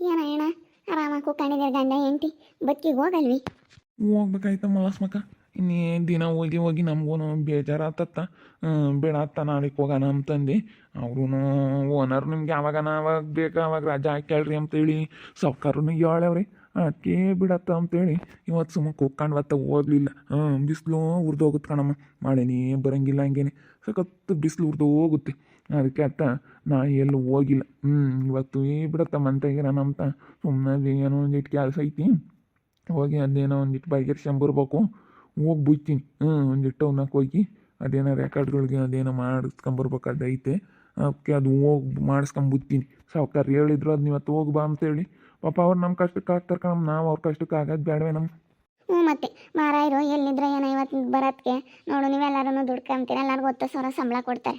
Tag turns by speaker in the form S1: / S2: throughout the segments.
S1: ಏನ ಏನ ಆರಾಮಾಗಿ ಕೂಕೊಂಡಿದ್ದೀರ ಗಂಡ ಹೆಂಡತಿ? ಬದುಕಿಗೆ ಹೋಗಲ್ವಿ?
S2: ಹೋಗ್ಬೇಕಾಯ್ತಮ್ಮ ಲಕ್ಷ್ಮಕ್ಕ ಇನ್ನೇ ದಿನ ಹೋಗಿ ಹೋಗಿ ನಮಗೂ ಬೇಜಾರಾತತ್ತ. ಬೇಡ ಅತ್ತ, ನಾಳೆಗೆ ಹೋಗೋಣ ಅಂತಂದು. ಅವ್ರೂ ಓನರ್ ನಿಮ್ಗೆ ಯಾವಾಗ ಅವಾಗ ಬೇಕು ಅವಾಗ ರಜಾ ಹಾಕಿ ಕೇಳ್ರಿ ಅಂತೇಳಿ. ಸಾವ್ಕಾರನು ಹೇಳವ್ರಿ ಅದಕ್ಕೆ ಬಿಡತ್ತ ಅಂತೇಳಿ. ಇವತ್ತು ಸುಮ್ಮ ಕೂತ್ಕೊಂಡು ಬತ್ತ ಹೋಗ್ಲಿಲ್ಲ ಹಾಂ ಬಿಸಿಲು ಉರ್ದು ಹೋಗುತ್ತೆ ಕಣಮ್ಮ. ಮಳೆನೇ ಬರಂಗಿಲ್ಲ ಹಂಗೇನೆ. ಸಖತ್ತು ಬಿಸಿಲು ಉರ್ದು ಹೋಗುತ್ತೆ ಅದಕ್ಕೆ ಅತ್ತ ನಾ ಎಲ್ಲೂ ಹೋಗಿಲ್ಲ. ಹ್ಞೂ ಇವತ್ತು ಏ ಬಿಡತ್ತ ನಾನು ಅಂತ. ಸುಮ್ಮನೆ ಏನೋ ಒಂದಿಟ್ಟು ಕೆಲಸ ಐತಿ. ಹೋಗಿ ಅದೇನೋ ಒಂದಿಟ್ಟು ಬಗೆಹರಿಸ್ಕೊಂಬರ್ಬೇಕು ಹೋಗಿ ಬುಯ್ತೀನಿ. ಹ್ಞೂ ಒಂದಿಟ್ಟು ಅವನಕ್ಕೆ ಹೋಗಿ ಅದೇನೋ ರೆಕಾರ್ಡ್ಗಳಿಗೆ ಅದೇನೋ ಮಾಡಿಸ್ಕೊಂಬರ್ಬೇಕಾದೈತೆ ಅದಕ್ಕೆ ಅದು ಹೋಗಿ ಮಾಡಿಸ್ಕೊಂಬುತ್ತೀನಿ. ಸಾವುಕಾರ ಹೇಳಿದ್ರು ಅದನ್ನ ಇವತ್ತು ಹೋಗಿ ಬಾ ಅಂತೇಳಿ. ಪಾಪ ಅವ್ರು ನಮ್ಮ ಕಷ್ಟಕ್ಕೆ ಆಗ್ತಾರೆ ಕಣಮ್ಮ ನಾವು ಅವ್ರ ಕಷ್ಟಕ್ಕೆ ಆಗೋದು ಬೇಡವೇ ನಮ್ಮ
S1: ಹ್ಞೂ ಮತ್ತೆ ಮಾರಾಯರು ಎಲ್ಲಿದ್ರೆ ಏನೋ ಇವತ್ತು ಬರೋದಕ್ಕೆ ನೋಡು ನೀವೆಲ್ಲರೂ ದುಡ್ಕೊಂತೀರ ಎಲ್ಲರಿಗೂ ಒತ್ತು ಸಾವಿರ ಸಂಬಳ ಕೊಡ್ತಾರೆ.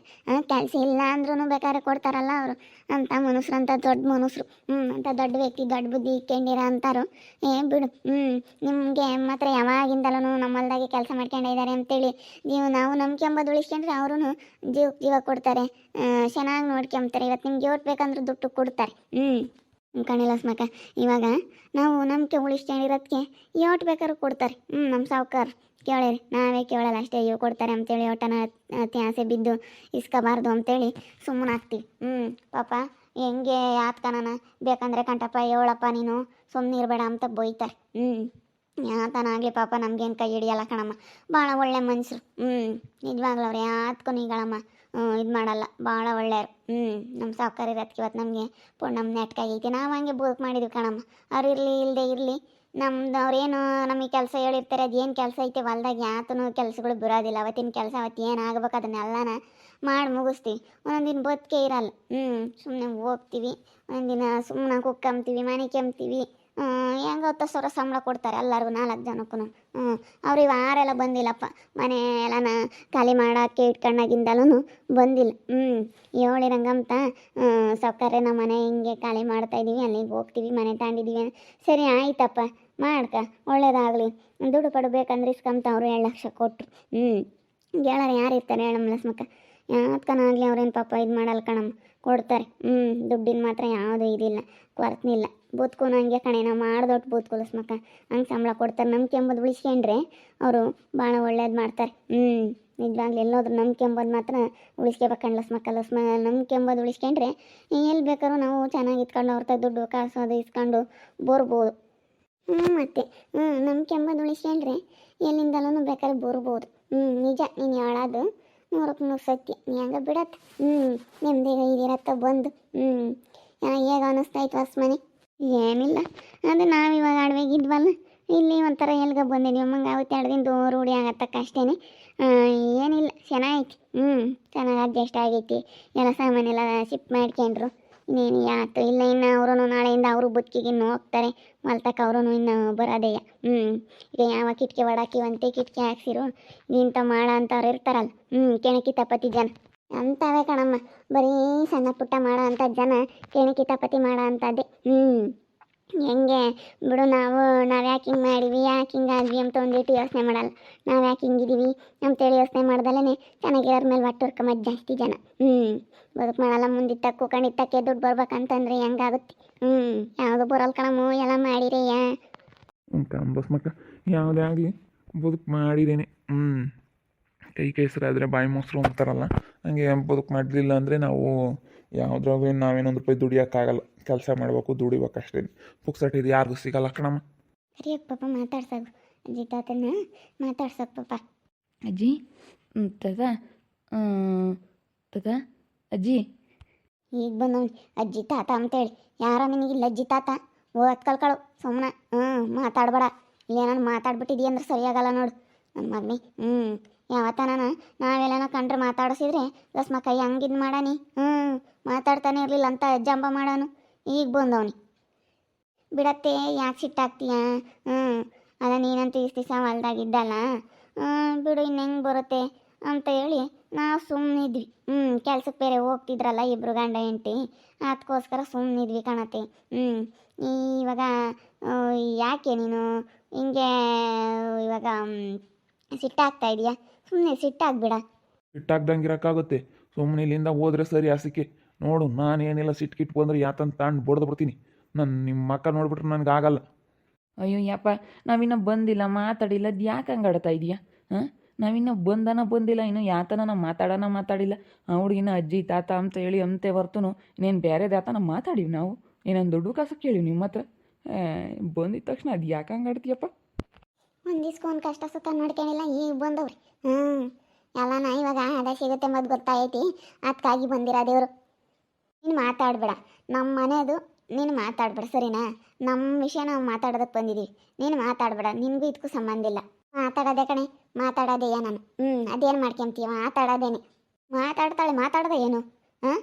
S1: ಕೆಲಸ ಇಲ್ಲ ಅಂದ್ರೂ ಬೇಕಾದ್ರೆ ಕೊಡ್ತಾರಲ್ಲ ಅವರು. ಅಂತ ಮನುಷ್ಯರು ಅಂತ ದೊಡ್ಡ ಮನುಷ್ಯರು ಹ್ಞೂ, ಅಂತ ದೊಡ್ಡ ವ್ಯಕ್ತಿ, ದೊಡ್ಡ ಬುದ್ಧಿ ಇಟ್ಕೊಂಡಿರ ಅಂತಾರು. ಏ, ಬಿಡು, ಹ್ಞೂ, ನಿಮಗೆ ಮಾತ್ರ ಯಾವಾಗಿಂದಲೂ ನಮ್ಮಲ್ದಾಗೆ ಕೆಲಸ ಮಾಡ್ಕೊಂಡಿದ್ದಾರೆ ಅಂತೇಳಿ ನೀವು ನಾವು ನಂಬ್ಕೊಂಬೋದು ಉಳಿಸ್ಕೊಂಡ್ರೆ ಅವರು ಜೀವ ಜೀವ ಕೊಡ್ತಾರೆ. ಚೆನ್ನಾಗಿ ನೋಡ್ಕೊಂಬ್ತಾರೆ. ಇವತ್ತು ನಿಮ್ಗೆ ಓಟ್ ಬೇಕಂದ್ರೆ ದುಡ್ಡು ಕೊಡ್ತಾರೆ. ಹ್ಞೂ. ಕಣಿಲ್ಲ ಮಕ ಇವಾಗ ನಾವು ನಂಬಿಕೆ ಉಳಿಸ್ಕೊಂಡಿರೋದಕ್ಕೆ ಯೋಟ್ ಬೇಕಾದ್ರೂ ಕೊಡ್ತಾರೆ. ಹ್ಞೂ ನಮ್ಮ ಸಾವುಕಾರ, ಕೇಳಿರಿ, ನಾವೇ ಕೇಳಲ್ಲ ಅಷ್ಟೇ ಇವು ಕೊಡ್ತಾರೆ ಅಂತೇಳಿ ಒಟ್ಟನ ಆಸೆ ಬಿದ್ದು ಇಸ್ಕೋಬಾರ್ದು ಅಂತೇಳಿ ಸುಮ್ಮನೆ ಆಗ್ತೀವಿ. ಹ್ಞೂ ಪಾಪ, ಹೆಂಗೆ ಯಾತ್ಕನ ಬೇಕಂದ್ರೆ ಕಂಟಪ್ಪ ಹೇಳಪ್ಪ, ನೀನು ಸುಮ್ಮನೆ ಇರಬೇಡ ಅಂತ ಬೈತಾರೆ. ಹ್ಞೂ ಯಾತನಾಗಲಿ ಪಾಪ, ನಮ್ಗೇನು ಕೈ ಹಿಡಿಯಲ್ಲ ಕಣಮ್ಮ. ಭಾಳ ಒಳ್ಳೆ ಮನುಷ್ಯರು ಹ್ಞೂ ನಿಜವಾಗ್ಲವ್ರೆ ಯಾತ್ಕೂ ನೀಗಳಮ್ಮ ಇದು ಮಾಡಲ್ಲ. ಭಾಳ ಒಳ್ಳೆಯರು ಹ್ಞೂ ನಮ್ಮ ಸಾವುಕಾರ ಇರೋದಕ್ಕೆ ಇವತ್ತು ನಮಗೆ ನಮ್ಮ ನೆಟ್ಕಾಗೈತಿ ನಾವು ಹಂಗೆ ಬುಕ್ ಮಾಡಿದ್ವಿ ಕಣಮ್ಮ. ಅವ್ರು ಇರಲಿ ಇಲ್ಲದೆ ಇರಲಿ. ನಮ್ದು ಅವ್ರೇನು ನಮಗೆ ಕೆಲಸ ಹೇಳಿರ್ತಾರೆ, ಅದು ಏನು ಕೆಲಸ ಐತೆ ಹೊಲ್ದಾಗ ಯಾತನೂ ಕೆಲಸಗಳು ಬರೋದಿಲ್ಲ. ಅವತ್ತಿನ ಕೆಲಸ ಅವತ್ತು ಏನು ಆಗ್ಬೇಕು ಅದನ್ನೆಲ್ಲನ ಮಾಡಿ ಮುಗಿಸ್ತೀವಿ. ಒಂದೊಂದು ದಿನ ಬದುಕೆ ಇರಲ್ಲ. ಹ್ಞೂ ಸುಮ್ಮನೆ ಹೋಗ್ತೀವಿ ಒಂದಿನ ಸುಮ್ಮನೆ ಕುಕ್ಕಂಬ್ತೀವಿ, ಮನೆ ಕೆಮ್ತೀವಿ. ಹೆಂಗೆ ಹತ್ತು ಸಾವಿರ ಸಂಬಳ ಕೊಡ್ತಾರೆ ಎಲ್ಲರಿಗೂ, ನಾಲ್ಕು ಜನಕ್ಕೂ ಹ್ಞೂ ಅವ್ರು ವಾರೆಲ್ಲ ಬಂದಿಲ್ಲಪ್ಪ. ಮನೆ ಎಲ್ಲನ ಖಾಲಿ ಮಾಡೋಕ್ಕೆ ಇಟ್ಕೊಂಡಾಗಿಂದಲೂ ಬಂದಿಲ್ಲ. ಹ್ಞೂ ಹೇಳಿರಂಗಂತ ಸೌಕರ್ಯ ನಮ್ಮ ಮನೆ ಹಿಂಗೆ ಖಾಲಿ ಮಾಡ್ತಾ ಇದೀವಿ ಅಲ್ಲಿಗೆ ಹೋಗ್ತೀವಿ, ಮನೆ ತಗೊಂಡಿದ್ದೀವಿ ಸರಿ, ಆಯ್ತಪ್ಪ, ಮಾಡ್ಕ, ಒಳ್ಳೇದಾಗಲಿ. ದುಡ್ಡು ಕೊಡಬೇಕಂದ್ರೆ ಬೇಕಂದ್ರೆ ಇಸ್ಕೊಂತ ಅವರು ಎರಡು ಲಕ್ಷ ಕೊಟ್ಟರು ಹ್ಞೂ ಗೆಳರು ಯಾರು ಇರ್ತಾರೆ ಹೇಳಮ್ಮ ಲಸ್ಮಕ್ಕ ಯಾತ್ಕನಾಗಲಿ ಅವ್ರೇನು ಪಾಪ ಇದು ಮಾಡಲ್ಲ ಕಣಮ್ಮ. ಕೊಡ್ತಾರೆ. ಹ್ಞೂ ದುಡ್ಡಿನ ಮಾತ್ರ ಯಾವುದೂ ಇದಿಲ್ಲ. ಕೊರತನಿಲ್ಲ ಬೂತ್ಕು ಹಂಗೆ ಕಣೆ, ನಾವು ಮಾಡ್ದೊಟ್ಟು ಬೂತ್ಕು ಲಸ್ಮಕ್ಕ ಹಂಗೆ ಸಂಬಳ ಕೊಡ್ತಾರೆ. ನಂಬಿಕೆ ಎಂಬುದು ಉಳಿಸ್ಕೊಂಡ್ರೆ ಅವರು ಭಾಳ ಒಳ್ಳೇದು ಮಾಡ್ತಾರೆ. ಹ್ಞೂ ನಿಜವಾಗ್ಲೂ ಎಲ್ಲೋದ್ರು ನಂಬಿಕೆ ಎಂಬುದು ಮಾತ್ರ ಉಳಿಸ್ಕೋಬೇಕಂಡ್ ಕಣ್ಲಸ್ಮಕ್ಕ ಲಸ್ಮ ನಂಬಿಕೆ ಎಂಬುದು ಉಳಿಸ್ಕೊಂಡ್ರೆ ಎಲ್ಲಿ ಬೇಕಾದ್ರೂ ನಾವು ಚೆನ್ನಾಗಿ ಇಟ್ಕೊಂಡು ಅವ್ರ ದುಡ್ಡು, ಕಾಸು ಅದು ಇಸ್ಕೊಂಡು ಬರ್ಬೋದು. ಹ್ಞೂ ಮತ್ತೆ ಹ್ಞೂ ನಂಬಿಕೆ ಎಂಬುದು ಉಳಿಸ್ಕೊಂಡ್ರೆ ಎಲ್ಲಿಂದಲೂ ಬೇಕಾದ್ರೆ ಬರ್ಬೋದು. ಹ್ಞೂ ನಿಜ, ನೀನು ಹೇಳೋದು ನೂರಕ್ಕೆ ನೂರು ಸತ್ಯ. ನೀ ಹಂಗೆ ಬಿಡತ್ತೆ? ಹ್ಞೂ ನೆಮ್ಮದಿಗೆ ಇದಿರತ್ತ ಬಂದು. ಹ್ಞೂ ಹೇಗೆ ಅನ್ನಿಸ್ತೈತೆ ಹೊಸ ಮನೆ? ಏನಿಲ್ಲ. ಅದು ನಾವು ಇವಾಗ ಅಡವೆಗಿದ್ವಲ್ಲ ಇಲ್ಲಿ ಒಂಥರ ಎಲ್ಗ ಬಂದಿದ್ವಿ ಅಮ್ಮಂಗೆ ಆವತ್ತು ಎರಡು ದಿನ ದೂರ ರೂಢಿ ಆಗತ್ತಕ್ಕ ಅಷ್ಟೇನೆ. ಏನಿಲ್ಲ. ಚೆನ್ನಾಗೈತಿ ಹ್ಞೂ ಚೆನ್ನಾಗಿ ಅಡ್ಜಸ್ಟ್ ಆಗೈತಿ. ಎಲ್ಲ ಸಾಮಾನೆಲ್ಲ ಶಿಫ್ಟ್ ಮಾಡ್ಕೊಂಡ್ರು. ಇನ್ನೇನು ಯಾತು ಇಲ್ಲ, ಇನ್ನು ಅವರು ನಾಳೆಯಿಂದ ಅವರು ಬದುಕಿಗೆ ಹೋಗ್ತಾರೆ. ಮಲ್ತಕ್ಕ ಅವರು ಇನ್ನು ಬರೋದೇಯ ಹ್ಞೂ ಈಗ ಯಾವ ಕಿಟಕಿ ಒಡಾಕಿವಂತೆ ಕಿಟಕಿ ಹಾಕ್ಸಿರು? ನಿಂತ ಮಾಡ ಅಂತವ್ರು ಇರ್ತಾರಲ್ಲ. ಹ್ಞೂ ಕೆಣಕಿ ತಪತಿ ಜನ. ಅಂತಾವೆ ಕಣಮ್ಮ. ಬರೀ ಸಣ್ಣ ಪುಟ್ಟ ಮಾಡೋ ಅಂಥ ಜನ ಕೆಣಕಿ ತಪತಿ ಮಾಡೋ ಅಂಥದ್ದೇ ಹ್ಞೂ ಹೆಂಗೆ? ಬಿಡು ನಾವು ನಾವು ಯಾಕೆ ಹಿಂಗೆ ಮಾಡಿವಿ? ಯಾಕೆ ಹಿಂಗಾದ್ವಿ ಅಂತ ಒಂದಿಟ್ಟು ಯೋಚನೆ ಮಾಡಲ್ಲ. ನಾವು ಯಾಕೆ ಹಿಂಗಿದೀವಿ ಅಂತೇಳಿ ಯೋಚನೆ ಮಾಡ್ದಲ್ಲೇ ಚೆನ್ನಾಗಿರೋರ ಮೇಲೆ ಒಟ್ಟು ಹೊರ್ಕೊಂಬದು ಜಾಸ್ತಿ ಜನ. ಹ್ಞೂ ಬದುಕು ಮಾಡಲ್ಲ, ಮುಂದಿತ್ತಕ್ಕೂ ಕಣಿತಕ್ಕೆ ದುಡ್ಡು ಬರ್ಬೇಕಂತಂದ್ರೆ ಹೆಂಗಾಗುತ್ತೆ? ಹ್ಞೂ ಯಾವುದು ಬರಲ್ಲ ಕಣಮ್ಮು, ಎಲ್ಲ ಮಾಡಿರಯ್ಯ
S2: ಅಂತ ಮಕ್ಕ ಯಾವುದೇ ಆಗಲಿ ಬದುಕು ಮಾಡಿದ್ದೇನೆ ಹ್ಞೂ ಕೈ ಕೈಸರಾದರೆ ಬಾಯಿ ಮೊಸರು ಅಂತಾರಲ್ಲ, ಹಂಗೆ ಬದುಕು ಮಾಡಲಿಲ್ಲ ಅಂದರೆ ನಾವು ಯಾವುದ್ರಾಗೂ ನಾವೇನೊಂದು ರೂಪಾಯಿ ದುಡಿಯೋಕ್ಕಾಗಲ್ಲ. ಕೆಲಸ ಮಾಡಬೇಕು ದುಡಿಬೇಕು ಅಷ್ಟೇ. ಪುಕ್ಸಟ್ ಇದು ಯಾರಿಗೂ ಸಿಗಲ್ಲ ಕಣಮ್ಮ.
S1: ಕರಿಯಕ್ಕೆ ಪಾಪ ಮಾತಾಡ್ಸೋದು ಅಜ್ಜಿ ತಾತನ ಮಾತಾಡ್ಸಕ್ ಪಾಪ.
S3: ಅಜ್ಜಿ ತಗ ತಗ ಅಜ್ಜಿ.
S1: ಈಗ ಬಂದವ್ನು ಅಜ್ಜಿ ತಾತ ಅಂತೇಳಿ ಯಾರ ನಿನಗಿಲ್ಲ ಅಜ್ಜಿ ತಾತ? ಓದ್ ಕಲ್ಕಳು ಸುಮ್ಮನೆ ಹ್ಞೂ ಮಾತಾಡಬೇಡ. ಇಲ್ಲೇನಾನು ಮಾತಾಡ್ಬಿಟ್ಟಿದಿ ಅಂದ್ರೆ ಸರಿಯಾಗಲ್ಲ ನೋಡು. ನನ್ನ ಮಗನಿ ಹ್ಞೂ ಯಾವತ್ತನ ನಾವೆಲ್ಲನ ಕಂಡ್ರೆ ಮಾತಾಡಿಸಿದ್ರೆ ದಸ್ಮ ಕೈ ಹಂಗಿದ್ ಮಾಡಾನಿ. ಹ್ಞೂ ಮಾತಾಡ್ತಾನೆ ಇರಲಿಲ್ಲ ಅಂತ ಅಜ್ಜಂಬ ಮಾಡಾನು. ಈಗ ಬಂದವನಿ. ಬಿಡತ್ತೆ, ಯಾಕೆ ಸಿಟ್ಟಾಗ್ತೀಯ ಹ್ಞೂ ಅದ ನೀನಂತೂ ಇಷ್ಟು ದಿವಸ ಹೊಲ್ದಾಗಿದ್ದಲ್ಲ? ಬಿಡು ಇನ್ನು ಹೆಂಗೆ ಬರುತ್ತೆ ಅಂತ ಹೇಳಿ ನಾವು ಸುಮ್ಮನಿದ್ವಿ ಹ್ಞೂ ಕೆಲ್ಸಕ್ಕೆ ಬೇರೆ ಹೋಗ್ತಿದ್ರಲ್ಲ ಇಬ್ಬರು ಗಂಡ ಹೆಂಡತಿ ಅದಕ್ಕೋಸ್ಕರ ಸುಮ್ಮನಿದ್ವಿ ಕಾಣತ್ತೆ ಹ್ಞೂ ಇವಾಗ ಯಾಕೆ ನೀನು? ಹಿಂಗೆ, ಇವಾಗ ಸಿಟ್ಟಾಗ್ತಾ ಇದೆಯಾ? ಸುಮ್ಮನೆ ಸಿಟ್ಟಾಗ್ಬಿಡ
S2: ಸಿಟ್ಟಾಗ್ದಂಗೆ ಇರೋಕ್ಕಾಗುತ್ತೆ. ಸುಮ್ಮನೆ ಇಲ್ಲಿಂದ ಹೋದ್ರೆ ಸರಿ ಹಸಿಕೆ ನೋಡು ನಾನೇನಿಲ್ಲ ಸಿಟ್ಟು ಕಿಟ್ಟು ಬಂದ್ರೆ ಯಾತಂತ ತಾಂಡು ಬಡ್ದು ಬಿಡ್ತೀನಿ. ನನ್ನ ನಿಮ್ಮ ಮಕ್ಕ ನೋಡ್ಬಿಟ್ರೆ ನನಗೆ ಆಗಲ್ಲ.
S3: ಅಯ್ಯೋ ಯಪ್ಪ ನಾವಿನ್ನ ಬಂದಿಲ್ಲ ಮಾತಾಡಿಲ್ಲ ಅದು ಯಾಕೆ ಹಂಗೆ ಆಡ್ತಾ ಇದೆಯಾ? ಹಾಂ? ನಾವಿನ್ನ ಬಂದನ ಬಂದಿಲ್ಲ ಇನ್ನು ಯಾತನ ನಾವು ಮಾತಾಡೋಣ ಮಾತಾಡಿಲ್ಲ. ಆ ಹುಡುಗಿನ ಅಜ್ಜಿ ತಾತ ಅಂತ ಹೇಳಿ ಅಂತೆ ಹೊರ್ತುನು ಇನ್ನೇನು ಬೇರೆ ಯಾತನ ಮಾತಾಡಿವಿ ನಾವು? ಏನೊಂದು ದುಡ್ಡು ಕಾಸು ಕೇಳಿವಿ ನಿಮ್ಮ ಹತ್ರ? ಬಂದಿದ ತಕ್ಷಣ ಅದು ಯಾಕೆ ಹಂಗೆ ಆಡ್ತೀಯಪ್ಪ?
S1: ಒಂದಿಸ್ಕೊಂಡು ಕಷ್ಟ ಸುತ್ತ ನೋಡ್ಕೊಂಡಿಲ್ಲ ಈಗ ಬಂದವ್ರಿ. ಹ್ಞೂ ಎಲ್ಲ ನಾ ಇವಾಗ ಅದೇ ಸಿಗುತ್ತೆ ಮತ್ತೆ ಗೊತ್ತಾಯ್ತಿ. ಅದಕ್ಕಾಗಿ ಬಂದಿರ ದೇವರು? ನೀನು ಮಾತಾಡಬೇಡ. ನಮ್ಮ ಮನೆಯದು ನೀನು ಮಾತಾಡಬೇಡ, ಸರಿನಾ? ನಮ್ಮ ವಿಷಯ ನಾವು ಮಾತಾಡೋದಕ್ಕೆ ಬಂದಿದ್ದೀವಿ ನೀನು ಮಾತಾಡಬೇಡ, ನಿನಗೂ ಇದಕ್ಕೂ ಸಂಬಂಧ ಇಲ್ಲ. ಮಾತಾಡೋದೇ ಕಣೆ, ಮಾತಾಡೋದೇ ನಾನು. ಹ್ಞೂ ಅದೇನು ಮಾಡ್ಕೊಂತೀಯ? ಮಾತಾಡೋದೇನೆ. ಮಾತಾಡ್ತಾಳೆ, ಮಾತಾಡೋದ ಏನು? ಹಾಂ?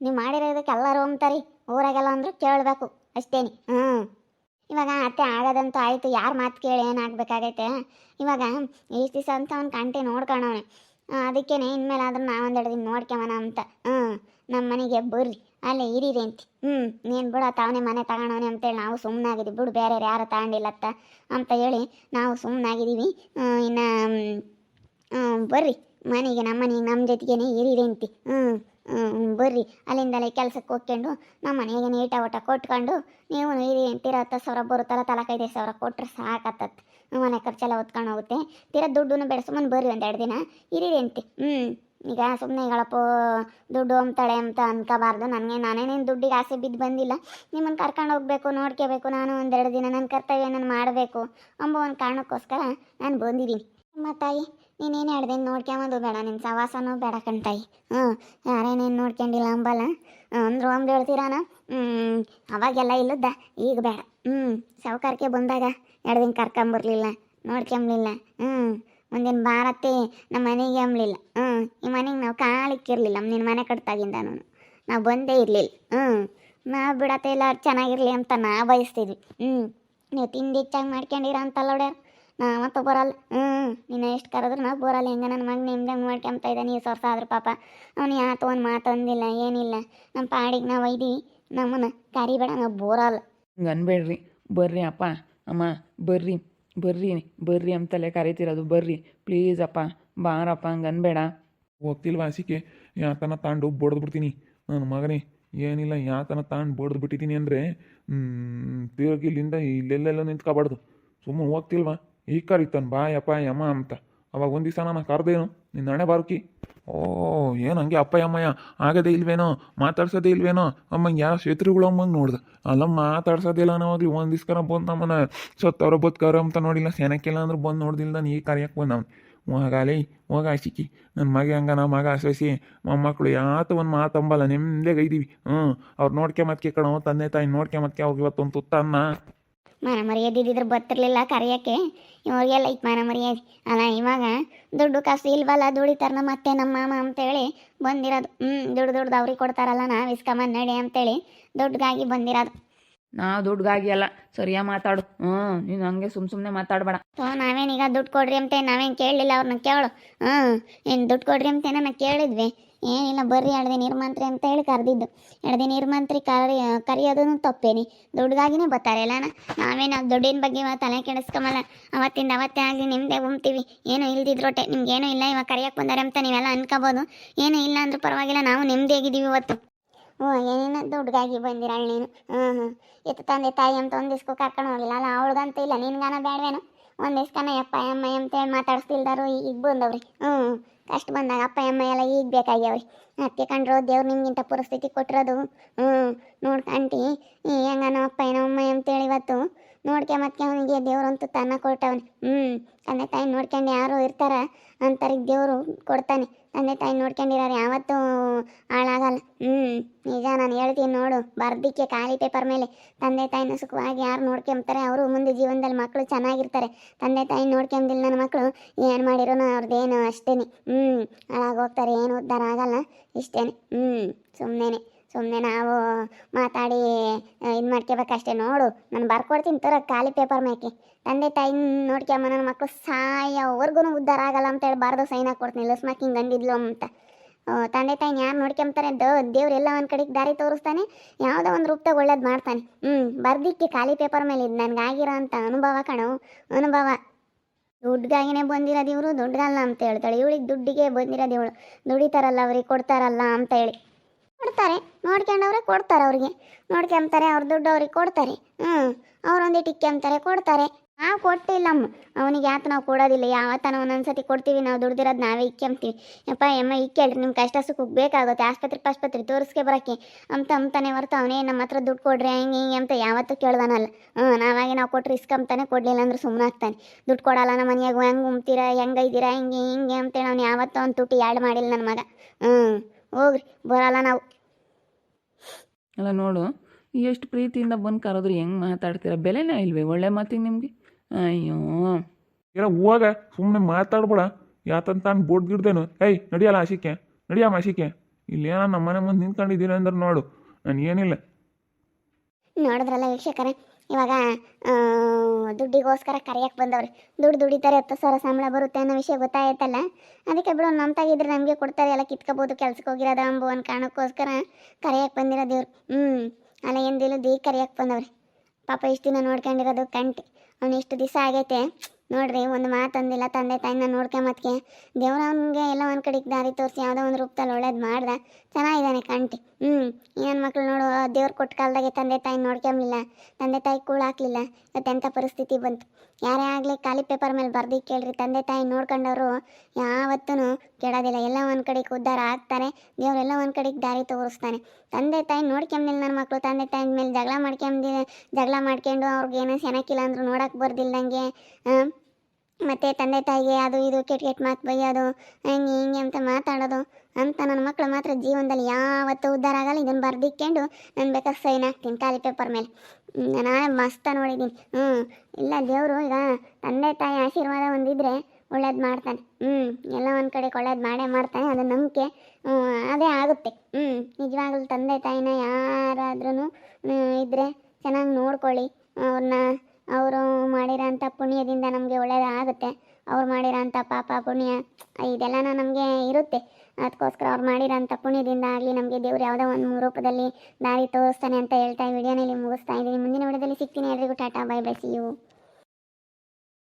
S1: ನೀವು ಮಾಡಿರೋದಕ್ಕೆ ಎಲ್ಲರೂ ಅಂತಾರೆ ಊರಾಗೆಲ್ಲ ಅಂದರೂ ಕೇಳಬೇಕು, ಅಷ್ಟೇನೆ. ಹ್ಞೂ ಇವಾಗ ಅತ್ತೆ ಆಗೋದಂತೂ ಆಯಿತು, ಯಾರು ಮಾತು ಕೇಳಿ ಏನಾಗಬೇಕಾಗೈತೆ ಇವಾಗ ಎಷ್ಟು ದಿವಸ ಅಂತ ಅವ್ನು ಕಂಟಿ ನೋಡ್ಕೊಂಡವನೆ ಅದಕ್ಕೇನೆ ಇನ್ಮೇಲಾದ್ರೂ ನಾವೊಂದೆರಡು ದಿನ ನೋಡ್ಕೊಂಬನ ಅಂತ. ಹ್ಞೂ ನಮ್ಮ ಮನೆಗೆ ಬರ್ರಿ. ಅಲ್ಲೇ ಇರೀರಿ ಅಂತ. ಹ್ಞೂ ನೀನು ಬಿಡ ತಾವನೇ ಮನೆ ತಗೊಳವನೆ ಅಂತೇಳಿ ನಾವು ಸುಮ್ಮನಾಗಿದ್ದೀವಿ ಬಿಡು ಬೇರೆ ಯಾರು ತಗೊಂಡಿಲ್ಲತ್ತ ಅಂತ ಹೇಳಿ ನಾವು ಸುಮ್ಮನಾಗಿದ್ದೀವಿ ಇನ್ನು ಬರ್ರಿ. ಮನೆಗೆ ನಮ್ಮ ಮನೆಗೆ ನಮ್ಮ ಜೊತೆಗೇನೆ ಇರೀರಿ ಅಂತಿ. ಹ್ಞೂ ಬರ್ರಿ. ಅಲ್ಲಿಂದಲೇ ಕೆಲ್ಸಕ್ಕೆ ಹೋಗ್ಕೊಂಡು ನಮ್ಮ ಮನೆಗೆ ನೀಟ ಊಟ ಕೊಟ್ಕೊಂಡು ನೀವು ಇರಿ ತೀರ ಹತ್ತು ಸಾವಿರ ಬರುತ್ತಲ್ಲ ತಲಕೈದು ಸಾವಿರ ಕೊಟ್ಟರೆ ಸಾಕತ್ತತ್ ಮನೆ ಖರ್ಚೆಲ್ಲ ಹೊತ್ಕೊಂಡು ಹೋಗುತ್ತೆ. ತೀರ ದುಡ್ಡನ್ನು ಬೆಳೆಸ್ಕೊಂಡು ಬರ್ರಿ ಒಂದು ಎರಡು ದಿನ ಇರೀರಿ ಅಂತಿ. ಹ್ಞೂ ಈಗ ಸುಮ್ಮನೆ ಹೇಳಪ್ಪ, ದುಡ್ಡು ಅಂತಾಳೆ ಅಂತ ಅನ್ಕೋಬಾರ್ದು. ನನಗೆ ನಾನೇನೇನು ದುಡ್ಡಿಗೆ ಆಸೆ ಬಿದ್ದು ಬಂದಿಲ್ಲ. ನಿಮ್ಮನ್ನು ಕರ್ಕೊಂಡು ಹೋಗಬೇಕು, ನೋಡ್ಕೋಬೇಕು, ನಾನು ಒಂದೆರಡು ದಿನ ನನ್ನ ಕರ್ತವ್ಯ ನಾನು ಮಾಡಬೇಕು ಅಂಬೋ ಒಂದು ಕಾರಣಕ್ಕೋಸ್ಕರ ನಾನು ಬಂದಿದ್ದೀನಿ. ಅಮ್ಮ, ತಾಯಿ, ನೀನೇನು ಹೇಳ್ದೆ? ನೋಡ್ಕೊಂಬಂದು ಬೇಡ ನಿನ್ನ ಸವಾಸನೂ ಬೇಡ ಕಣ್ತಾಯಿ ಹ್ಞೂ ಯಾರೇನೇನು ನೋಡ್ಕೊಂಡಿಲ್ಲ ಅಂಬಲ್ಲ. ಅಂದ್ರು ಅಂದು ಹೇಳ್ತೀರಾನ? ಅವಾಗೆಲ್ಲ ಇಲ್ಲದ ಈಗ ಬೇಡ. ಹ್ಞೂ ಸಾವುಕಾರಕ್ಕೆ ಬಂದಾಗ ಎರಡು ದಿನ ಕರ್ಕೊಂಬರ್ಲಿಲ್ಲ, ನೋಡ್ಕೊಂಬ್ಲಿಲ್ಲ. ಹ್ಞೂ ಮುಂದಿನ ಭಾರತಿ ನಮ್ಮ ಮನೆಗೆ ಅಂಬಲಿಲ್ಲ ಹ್ಞೂ, ಈ ಮನೆಗೆ ನಾವು ಕಾಲಿಕ್ಕಿರಲಿಲ್ಲ. ನಿನ್ನ ಮನೆ ಕಟ್ತಾಗಿಂದ ನಾನು. ನಾವು ಬಂದೇ ಇರಲಿಲ್ಲ. ಹ್ಞೂ, ನಾವು ಬಿಡತ್ತೆ ಎಲ್ಲ ಚೆನ್ನಾಗಿರಲಿ ಅಂತ ನಾ ಬಯಸ್ತಿದ್ವಿ. ಹ್ಞೂ, ನೀವು ತಿಂಡಿ ಹೆಚ್ಚಾಗಿ ಮಾಡ್ಕೊಂಡಿರ ಅಂತಲ್ಲ ನಾ ನಾವಂತೂ ಬರಲ್ಲ. ಹ್ಞೂ ನೀನು ಎಷ್ಟು ಕರೆದ್ರು ನಾವು ಬರಲ್ಲ. ಹೆಂಗೆ ನನ್ನ ಮಗ ನಿಮ್ದಂಗೆ ಮಾಡ್ಕೊಂತ ಇದ್ದ? ನೀವು ಸೊರ್ಸಾದ್ರು ಪಾಪ. ಅವ್ನು ಯಾತು ಒಂದು ಮಾತು ಅಂದಿಲ್ಲ, ಏನಿಲ್ಲ. ನಮ್ಮ ಪಾಡಿಗೆ ನಾವು ಒಯ್ದೀವಿ ನಮ್ಮನ್ನ ಕರಿಬೇಡ, ನಾವು ಬೋರಲ್ಲ.
S3: ಹಂಗೆ ಅನ್ಬೇಡ್ರಿ. ಬರ್ರಿ ಅಪ್ಪ. ಅಮ್ಮ, ಬರ್ರಿ. ಬರ್ರಿ ಬರ್ರಿ ಅಂತಲೇ ಕರಿತಿರೋದು. ಬರ್ರಿ ಪ್ಲೀಸ್ ಅಪ್ಪ, ಬಾರಪ್ಪ ಹಂಗೆ ಅನ್ಬೇಡ
S2: ಹೋಗ್ತಿಲ್ವ ಹಸಿಕೆ? ಯಾತನ ತಾಂಡು ಬಡ್ದು ಬಿಡ್ತೀನಿ. ನನ್ನ ಮಗನೇ, ಏನಿಲ್ಲ, ಯಾತನ ತಾಂಡು ಬಡ್ದು ಬಿಟ್ಟಿದ್ದೀನಿ ಅಂದರೆ ತಿರುಗಿ ಇಲ್ಲಿಂದ ಇಲ್ಲೆಲ್ಲೆಲ್ಲ ನಿಂತ್ಕೋಬಾರ್ದು. ಸುಮ್ಮನೆ ಹೋಗ್ತಿಲ್ವಾ ಈ ಕರಿತಾನೆ ಬಾಯಪ್ಪ, ಯಮ್ಮ ಅಂತ. ಅವಾಗ ಒಂದು ದಿವಸ ನಾನು ಕರೆದೇನು, ನಿನ್ನ ಹಣೆ ಬಾರುಕಿ. ಓ, ಏನು ಹಂಗೆ ಅಪ್ಪ ಅಮ್ಮಯ್ಯ? ಆಗದೇ ಇಲ್ವೇನೋ? ಮಾತಾಡ್ಸೋದೇ ಇಲ್ವೇನೋ? ಅಮ್ಮಂಗೆ ಯಾವ ಶತ್ರುಗಳು ಅಮ್ಮಂಗೆ ನೋಡ್ದೆ. ಅಲ್ಲ ಮಾತಾಡ್ಸೋದಿಲ್ಲ ಅನ್ನೋವಾಗ್ಲಿ ಒಂದು ದಿವ್ಸಕರ ಬಂದು ನಮ್ಮನ್ನ ಸತ್ತವ್ರ ಬದುಕವ್ರ ಅಂತ ನೋಡಿಲ್ಲ. ಸೆನಕ್ಕಿಲ್ಲ ಅಂದ್ರೆ ಬಂದು ನೋಡ್ದಿಲ್ಲ ನಾನು ಈ ಕಾರ್ಯಕ್ಕೆ ಬಂದು ಬಂದವನು ಹೋಗಾಲೇ ಹೋಗ ಸಿಕ್ಕಿ ನನ್ನ ಮಗ ಹಂಗ ನಮ್ಮ ಮಗ ಸೊಸಿ ಮೊಮ್ಮಕ್ಕಳು ಯಾತ ಒಂದು ಮಾತಂಬಲ್ಲ ನಿಮ್ಮದೇ ಗೈದೀವಿ. ಹ್ಞೂ, ಅವ್ರು ನೋಡ್ಕೆ ಮತ್ತೆ ಕಣ, ತಂದೆ ತಾಯಿ ನೋಡ್ಕೊಂಬತ್ಕೆ ಅವ್ರಿಗೆ ಇವತ್ತೊಂದು ತುತ್ತ ಅನ್ನ.
S1: ಮರ್ಯಾದಿದಿದ್ರ ಮರ್ಯಾದಿದ್ರೆ ಬರ್ತಿರ್ಲಿಲ್ಲ ಕರೆಯೋಕ್ಕೆ. ಇವಾಗೆಲ್ಲ ಲೈಕ್ ಮನ ಮರ್ಯಾದೆ. ಅಲ್ಲ ಇವಾಗ ದುಡ್ಡು ಕಾಸು ಇಲ್ವಲ್ಲ ದುಡಿತಾರ ನಮ್ಮ ಅತ್ತೆ ನಮ್ಮ ಮಾಮ ಅಂತೇಳಿ ಬಂದಿರೋದು. ಹ್ಞೂ ದುಡ್ಡು ದುಡ್ಡು ಅವ್ರಿಗೆ ಕೊಡ್ತಾರಲ್ಲ ನಾವು ಇಸ್ಕೊಂಬಂದು ನಡಿ ಅಂತೇಳಿ ದುಡ್ಡುಗಾಗಿ ಬಂದಿರೋದು.
S3: ನಾವು ದುಡ್ಗಾಗಿ ಅಲ್ಲ ಸರಿಯಾಗಿ ಮಾತಾಡು. ಹ್ಞೂ ನೀನು ಹಂಗೆ ಸುಮ್ಮ ಸುಮ್ಮನೆ ಮಾತಾಡಬೇಡ.
S1: ಸೊ ನಾವೇನೀಗ ದುಡ್ಡು ಕೊಡ್ರಿ ಅಂತ ನಾವೇನು ಕೇಳಲಿಲ್ಲ ಅವ್ರನ್ನ ಕೇಳು. ಹ್ಞೂ ಏನು ದುಡ್ಡು ಕೊಡ್ರಿ ಅಂತ ನಾನು ಕೇಳಿದ್ವಿ. ಏನಿಲ್ಲ, ಬರ್ರಿ ಎಡದೆ ನೀರ್ಮಂತ್ರಿ ಅಂತ ಹೇಳಿ ಕರೆದಿದ್ದು. ಎಡದೆ ನೀರ್ಮಂತ್ರಿ ಕರಿ ಕರೆಯೋದನ್ನು ತಪ್ಪೇನಿ. ದೊಡ್ಡದಾಗಿನೇ ಬರ್ತಾರೆ ಅಲ್ಲ ನಾವೇನು ದುಡ್ಡಿನ ಬಗ್ಗೆ ತಲೆ ಕೆಡಿಸ್ಕೊಂಬಲ್ಲ. ಅವತ್ತಿಂದ ಅವತ್ತೇ ಆಗಲಿ ನಿಮ್ಮದೇ ಉಮ್ತೀವಿ ಏನೂ ಇಲ್ದಿದ್ರೊಟ್ಟೆ ನಿಮ್ಗೇನೂ ಇಲ್ಲ ಇವಾಗ ಕರಿಯಕ್ಕೆ ಬಂದಾರೆ ಅಂತ ನೀವೆಲ್ಲ ಅನ್ಕೋಬೋದು. ಏನೂ ಇಲ್ಲ ಅಂದ್ರೂ ಪರವಾಗಿಲ್ಲ, ನಾವು ನೆಮ್ಮದಿಯಾಗಿದ್ದೀವಿ ಇವತ್ತು. ಹ್ಞೂ ಏನೇನು ದುಡ್ಡಾಗಿ ಬಂದಿರಲ್ಲ ನೀನು ಹ್ಞೂ ಹ್ಞೂ ಇತ್ತು ತಂದೆ, ತಾಯಿ ಅಂತ ಒಂದು ದಿಸ್ಕು ಕರ್ಕೊಂಡು ಹೋಗಿಲ್ಲ. ಅಲ್ಲ ಅವಳಿಗಂತ ಇಲ್ಲ. ನಿನ್ಗಾನ ಬೇಡವೇನು ಒಂದು ದಿಸ್ಕನ ಯಪ್ಪ, ಅಮ್ಮ ಅಂತೇಳಿ ಮಾತಾಡಿಸ್ತಿಲ್ದಾರು? ಈಗ ಬಂದವ್ರಿ. ಹ್ಞೂ ಕಷ್ಟ ಬಂದಾಗ ಅಪ್ಪ, ಅಮ್ಮ ಎಲ್ಲ ಈಗ ಬೇಕಾಗ್ಯಾವ್ರಿ. ಅದಕ್ಕೆ ಕಂಡ್ರು ದೇವ್ರು ನಿಮ್ಗಿಂತ ಪರಿಸ್ಥಿತಿ ಕೊಟ್ಟಿರೋದು ಹ್ಞೂ ನೋಡ್ಕಂಟಿ ಹೆಂಗ ನಮ್ಮ ಅಪ್ಪ ಏನೋ ಅಮ್ಮ ಅಂತೇಳಿ ಇವತ್ತು ನೋಡ್ಕೆ ಮತ್ತೆ ಅವನಿಗೆ ದೇವ್ರಂತೂ ತನ್ನ ಕೊಟ್ಟವನು. ಹ್ಞೂ ತಂದೆ ತಾಯಿ ನೋಡ್ಕೊಂಡು ಯಾರು ಇರ್ತಾರ ಅಂತರಿಗೆ ದೇವರು ಕೊಡ್ತಾನೆ. ತಂದೆ ತಾಯಿ ನೋಡ್ಕೊಂಡಿರೋರು ಯಾವತ್ತೂ ಹಾಳಾಗಲ್ಲ. ಹ್ಞೂ ನಿಜ ನಾನು ಹೇಳ್ತೀನಿ ನೋಡು, ಬರ್ದಿಕ್ಕೆ ಖಾಲಿ ಪೇಪರ್ ಮೇಲೆ. ತಂದೆ ತಾಯಿನ ಸುಖವಾಗಿ ಯಾರು ನೋಡ್ಕೊಂಬ್ತಾರೆ ಅವರು ಮುಂದೆ ಜೀವನದಲ್ಲಿ ಮಕ್ಕಳು ಚೆನ್ನಾಗಿರ್ತಾರೆ. ತಂದೆ ತಾಯಿ ನೋಡ್ಕೊಂಬಿಲ್ಲ ನನ್ನ ಮಕ್ಕಳು, ಏನು ಮಾಡಿರೋನು ಅವ್ರದ್ದೇನು ಅಷ್ಟೇ ಹ್ಞೂ ಹಾಳಾಗೋಗ್ತಾರೆ ಏನು ಉದ್ಧಾರ ಆಗಲ್ಲ ಇಷ್ಟೇ ಹ್ಞೂ ಸುಮ್ಮನೆ ಸುಮ್ಮನೆ ನಾವು ಮಾತಾಡಿ ಇದು ಮಾಡ್ಕೋಬೇಕಷ್ಟೇ. ನೋಡು, ನಾನು ಬರ್ಕೊಡ್ತೀನಿ ತರ ಖಾಲಿ ಪೇಪರ್ ಮೇಕೆ. ತಂದೆ ತಾಯಿ ನೋಡ್ಕೊಂಬ ನನ್ನ ಮಕ್ಕಳು ಸಾಯೋವರೆಗೂ ಉದ್ಧಾರ ಆಗಲ್ಲ ಅಂತ ಹೇಳಿ ಬಾರ್ದು ಸೈನ್ ಹಾಕ್ಕೊಡ್ತೀನಿ ಲಸ್ಮಾಕ್ ಹಿಂಗೆ ಅಂದಿದ್ಲು ಅಂತ. ತಂದೆ ತಾಯಿನ ಯಾರು ನೋಡ್ಕೊಂತಾರೆ? ದ ಎಲ್ಲ ಒಂದು ಕಡೆಗೆ ದಾರಿ ತೋರಿಸ್ತಾನೆ, ಯಾವುದೋ ಒಂದು ರೂಪದಾಗ ಒಳ್ಳೇದು ಮಾಡ್ತಾನೆ. ಹ್ಞೂ ಬರ್ದಿಕ್ಕೆ ಖಾಲಿ ಪೇಪರ್ ಮೇಲೆ ಇದು ನನಗಾಗಿರೋ ಅಂತ ಅನುಭವ ಕಣೋ, ಅನುಭವ. ದುಡ್ಡಿಗಾಗಿನೇ ಬಂದಿರೋದು ಇವರು ದುಡ್ಡಲ್ಲ ಅಂತ ಹೇಳ್ತಾಳೆ ಇವಳಿಗೆ ದುಡ್ಡಿಗೆ ಬಂದಿರೋದು ಇವಳು. ದುಡಿತಾರಲ್ಲ, ಅವ್ರಿಗೆ ಕೊಡ್ತಾರಲ್ಲ ಅಂತ ಹೇಳಿ. ಕೊಡ್ತಾರೆ. ನೋಡ್ಕೊಂಡವ್ರೆ ಕೊಡ್ತಾರೆ ಅವ್ರಿಗೆ. ನೋಡ್ಕೊಂತಾರೆ ಅವ್ರ ದುಡ್ಡು ಅವ್ರಿಗೆ ಕೊಡ್ತಾರೆ. ಹ್ಞೂ ಅವ್ರೊಂದಿಟ್ಟು ಇಕ್ಕೊಂತಾರೆ ಕೊಡ್ತಾರೆ. ನಾವು ಕೊಟ್ಟಿಲ್ಲಮ್ಮ. ಅವನಿಗೆ ಯಾತ ನಾವು ಕೊಡೋದಿಲ್ಲ. ಯಾವತ್ತನ ಒಂದೊಂದ್ಸತಿ ಕೊಡ್ತೀವಿ. ನಾವು ದುಡ್ದಿರೋದು ನಾವೇ ಇಕ್ಕೊಂತೀವಿ ಯಪ್ಪ ಎಮ್ಮ ಇಕ್ಕೇಳ್ರಿ. ನಿಮ್ಮ ಕಷ್ಟ ಸುಖಕ್ಕೆ ಬೇಕಾಗುತ್ತೆ. ಆಸ್ಪತ್ರೆ, ಪಾಸ್ಪತ್ರೆ ತೋರಿಸ್ಕೆ ಬರೋಕ್ಕೆ. ಅಂತ, ಅಂತಾನೆ ಹೊರ್ತು ಅವನೇ ನಮ್ಮ ಹತ್ರ ದುಡ್ಡು ಕೊಡ್ರಿ, ಹಂಗೆ, ಹಿಂಗೆ ಅಂತ ಯಾವತ್ತೂ ಕೇಳ್ದಾನಲ್ಲ ಹ್ಞೂ ನಾವಾಗೆ ನಾವು ಕೊಟ್ಟರೆ ಇಸ್ಕೊಂತಾನೆ ಕೊಡಲಿಲ್ಲ ಅಂದ್ರೆ ಸುಮ್ಮನೆ ಆಗ್ತಾನೆ. ದುಡ್ಡು ಕೊಡಲ್ಲ ನಮ್ಮ ಮನೆಯಾಗ ಹೆಂಗೆ ಉಮ್ತೀರಾ ಹೆಂಗೈದ್ದೀರಾ ಹಿಂಗೆ ಹಿಂಗೆ ಅಂತೇಳಿ ಅವ್ನು ಯಾವತ್ತೂ ಒಂದು ತುಟಿ ಯಾಡ್ ಮಾಡಿಲ್ಲ ನನ್ನ ಮಗ. ಹ್ಞೂ ಹೋಗ್ರಿ ಬರಲ್ಲ ನಾವು.
S3: ಅಲ್ಲ ನೋಡು ಎಷ್ಟು ಪ್ರೀತಿಯಿಂದ ಬಂದು ಕರೆದ್ರು ಹೆಂಗೆ ಮಾತಾಡ್ತೀರಾ? ಬೆಲೆನೇ ಇಲ್ವೇ ಒಳ್ಳೆ ಮಾತಿಗೆ ನಿಮಗೆ? ಅಯ್ಯೋ.
S2: ಇಲ್ಲ ಹೋಗ ಸುಮ್ಮನೆ ಮಾತಾಡ್ಬೇಡ. ಯಾತಂತ ನಾನು ಬೋಟ್ ಗಿಡ್ದೇನು. ಏಯ್ ನಡಿಯಲ್ಲ ಆಶಿಕೆ ನಡಿಯಮ್ಮ ಆಶಿಕೆ ಇಲ್ಲೇನ ನಮ್ಮ ಮನೆ ಮುಂದೆ ನಿಂತ್ಕೊಂಡಿದ್ದೀರ ಅಂದ್ರೆ ನೋಡು. ನಾನು ಏನಿಲ್ಲ.
S1: ನೋಡಿದ್ರಲ್ಲ ವೀಕ್ಷಕರೇ ಇವಾಗ ದುಡ್ಡಿಗೋಸ್ಕರ ಕರೆಯಕ್ಕೆ ಬಂದವ್ರಿ. ದುಡ್ಡು ದುಡಿತಾರೆ, ಹತ್ತು ಸಾವಿರ ಸಂಬಳ ಬರುತ್ತೆ ಅನ್ನೋ ವಿಷಯ ಗೊತ್ತಾಯ್ತಲ್ಲ? ಅದಕ್ಕೆ ಬಿಡು ನಮ್ತಾಗಿದ್ರೆ ನಮಗೆ ಕೊಡ್ತಾರೆ, ಎಲ್ಲ ಕಿತ್ಕೋಬೋದು, ಕೆಲ್ಸಕ್ಕೆ ಹೋಗಿರೋದ ಅಂಬು ಒಂದು ಕಾರಣಕ್ಕೋಸ್ಕರ ಕರೆಯಕ್ಕೆ ಬಂದಿರೋ ದೇವ್ರು. ಹ್ಞೂ ಅಲ್ಲ ಎಂದಿಲ್ಲ ದೀ ಕರೆಯಕ್ಕೆ ಬಂದವ್ರಿ. ಪಾಪ, ಇಷ್ಟು ದಿನ ನೋಡ್ಕೊಂಡಿರೋದು ಕಂಟಿ. ಅವ್ನು ಇಷ್ಟು ದಿವಸ ಆಗೈತೆ. ನೋಡ್ರಿ, ಒಂದು ಮಾತು ಅಂದಿಲ್ಲ ತಂದೆ ತಾಯಿನ ನೋಡ್ಕೊಂಬತ್ಕೆ ದೇವ್ರ ಅವನಿಗೆ ಎಲ್ಲ ಒಂದು ಕಡೆಗೆ ದಾರಿ ತೋರಿಸಿ, ಯಾವುದೋ ಒಂದು ರೂಪದಲ್ಲಿ ಒಳ್ಳೇದು ಮಾಡ್ದ. ಚೆನ್ನಾಗಿದ್ದಾನೆ ಕಂಟಿ. ಹ್ಞೂ ಈ ಮಕ್ಳು ನೋಡು ದೇವ್ರು ಕೊಟ್ಟ ಕಾಲದಾಗೆ ತಂದೆ ತಾಯಿ ನೋಡ್ಕೊಂಬಿಲ್ಲ ತಂದೆ ತಾಯಿ ಕೂಳು ಹಾಕ್ಲಿಲ್ಲ. ಇವತ್ತೆಂಥ ಪರಿಸ್ಥಿತಿ ಬಂತು. ಯಾರೇ ಆಗಲಿ ಖಾಲಿ ಪೇಪರ್ ಮೇಲೆ ಬರ್ದು ಕೇಳ್ರಿ, ತಂದೆ ತಾಯಿ ನೋಡ್ಕೊಂಡವರು ಯಾವತ್ತೂ ಕೆಡೋದಿಲ್ಲ. ಎಲ್ಲ ಒಂದು ಕಡೆಗೆ ಉದ್ಧಾರ ಆಗ್ತಾರೆ. ದೇವರೆಲ್ಲ ಒಂದು ಕಡೆಗೆ ದಾರಿ ತೋರಿಸ್ತಾನೆ. ತಂದೆ ತಾಯಿ ನೋಡ್ಕೊಂಬಿಲ್ಲ ನನ್ನ ಮಕ್ಕಳು ತಂದೆ ತಾಯಿ ಮೇಲೆ ಜಗಳ ಮಾಡ್ಕೊಂಡಿ ಜಗಳ ಮಾಡ್ಕೊಂಡು ಅವ್ರಿಗೆ ಏನೋ ಸೆನಕ್ಕಿಲ್ಲ ಅಂದ್ರು ನೋಡಕ್ಕೆ ಬರ್ದಿಲ್ದಂಗೆ ಮತ್ತು ತಂದೆ ತಾಯಿಗೆ ಅದು ಇದು ಕೆಟ್ಟ ಕೆಟ್ಟ ಮಾತು ಬೈಯೋದು ಹಂಗೆ ಹಿಂಗೆ ಅಂತ ಮಾತಾಡೋದು, ಅಂತ ನನ್ನ ಮಕ್ಕಳು ಮಾತ್ರ ಜೀವನದಲ್ಲಿ ಯಾವತ್ತೂ ಉದ್ಧಾರ ಆಗಲ್ಲ. ಇದನ್ನು ಬರ್ದಿಕ್ಕೊಂಡು ನಾನು ಬೇಕಾದ್ರೆ ಸೈನ್ ಹಾಕ್ತೀನಿ ಖಾಲಿ ಪೇಪರ್ ಮೇಲೆ. ನಾನು ಮಸ್ತ ನೋಡಿದ್ದೀನಿ. ಹ್ಞೂ ಇಲ್ಲ ದೇವರು, ಈಗ ತಂದೆ ತಾಯಿ ಆಶೀರ್ವಾದ ಒಂದಿದ್ರೆ ಒಳ್ಳೇದು ಮಾಡ್ತಾನೆ. ಹ್ಞೂ ಎಲ್ಲ ಒಂದು ಕಡೆ ಒಳ್ಳೇದು ಮಾಡೇ ಮಾಡ್ತಾನೆ, ಅದು ನಂಬಿಕೆ. ಅದೇ ಆಗುತ್ತೆ. ಹ್ಞೂ ನಿಜವಾಗ್ಲೂ ತಂದೆ ತಾಯಿನ ಯಾರಾದ್ರೂ ಇದ್ದರೆ ಚೆನ್ನಾಗಿ ನೋಡ್ಕೊಳ್ಳಿ. ಅವ್ರನ್ನ ಅವರು ಮಾಡಿರೋಂಥ ಪುಣ್ಯದಿಂದ ನಮಗೆ ಒಳ್ಳೆಯದಾಗುತ್ತೆ ಅವ್ರು ಮಾಡಿರೋಂಥ ಪಾಪ ಪುಣ್ಯ ಇದೆಲ್ಲನೂ ನಮಗೆ ಇರುತ್ತೆ. ಅದಕ್ಕೋಸ್ಕರ ಅವ್ರು ಮಾಡಿರೋಂಥ ಪುಣ್ಯದಿಂದ ಆಗಲಿ ನಮಗೆ ದೇವ್ರು ಯಾವುದೋ ಒಂದು ರೂಪದಲ್ಲಿ ದಾರಿ ತೋರಿಸ್ತಾನೆ ಅಂತ ಹೇಳ್ತಾ ಈ ವಿಡಿಯೋನಲ್ಲಿ ಮುಗಿಸ್ತಾ ಇದ್ದೀನಿ. ಮುಂದಿನ ವಿಡಿಯೋದಲ್ಲಿ ಸಿಗ್ತೀನಿ. ಎಲ್ರಿಗೂ tata, bye bye see you